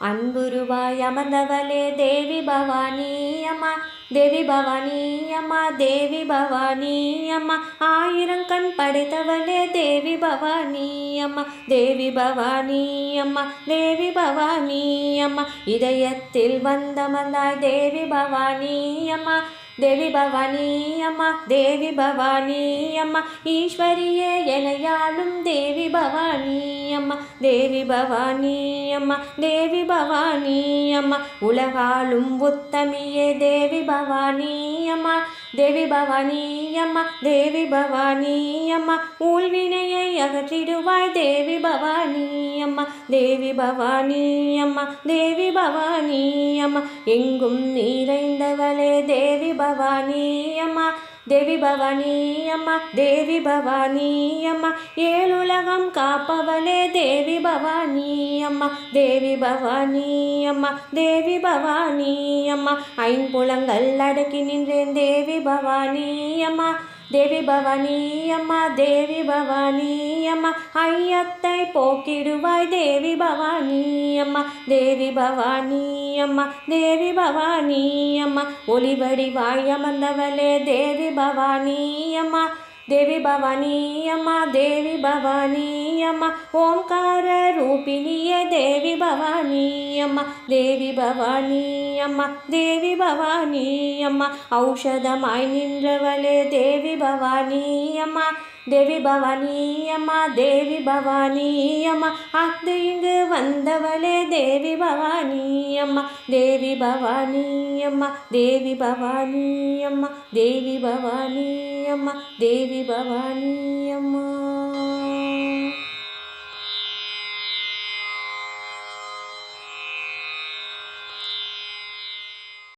அன்புருவாய் அமர்ந்தவளே தேவி பவானி அம்மா தேவி பவானி அம்மா தேவி பவானி அம்மா ஆயிரம் கண் படைத்தவளே தேவி பவானி அம்மா தேவி பவானி அம்மா தேவி பவானி அம்மா இதயத்தில் வந்தமர்ந்தாய் தேவி பவானி அம்மா தேவி பவானி அம்மா தேவி பவானி அம்மா ஈஸ்வரியே எனையாளும் தேவி பவானி அம்மா தேவி பவானி அம்மா தேவி பவானி அம்மா உலகாலும் உத்தமியே தேவி பவானி அம்மா தேவி பவானி அம்மா தேவி பவானி அம்மா ஊழ்வினையை அகற்றிடுவாய் தேவி பவானி அம்மா தேவி பவானி அம்மா தேவி பவானி அம்மா. எங்கும் நிறைந்தவளே தேவி பவானி அம்மா தேவி பவானி அம்மா தேவி பவானி அம்மா. ஏழுலகம் காப்பவளே தேவி பவானி அம்மா தேவி பவானி அம்மா தேவி பவானி அம்மா. ஐம்புலங்கள் அடக்கி நின்றேன் தேவி பவானி அம்மா. தேவி பவானி அம்மா தேவி பவானி அம்மா. ஐயத்தை போக்கிடுவாய் தேவி பவானி அம்மா. தேவி பவானி அம்மா தேவி பவானி அம்மா. ஒளிவடி வாய் அமர்ந்தவளே தேவி பவானி அம்மா. தேவி பவானி அம்மா தேவி பவானி அம்மா ஓம்கார ரூபிணியே தேவி பவானி அம்மா தேவி பவானி அம்மா தேவி பவானி அம்மா ஔஷதமாய் நின்றவளே தேவி பவானி அம்மா தேவி பவானி அம்மா தேவி பவானி அம்மா. அத்து இங்கு வந்தவளே தேவி பவானி அம்மா. தேவி பவானி அம்மா தேவி பவானி அம்மா. தேவி பவானி அம்மா தேவி பவானி அம்மா.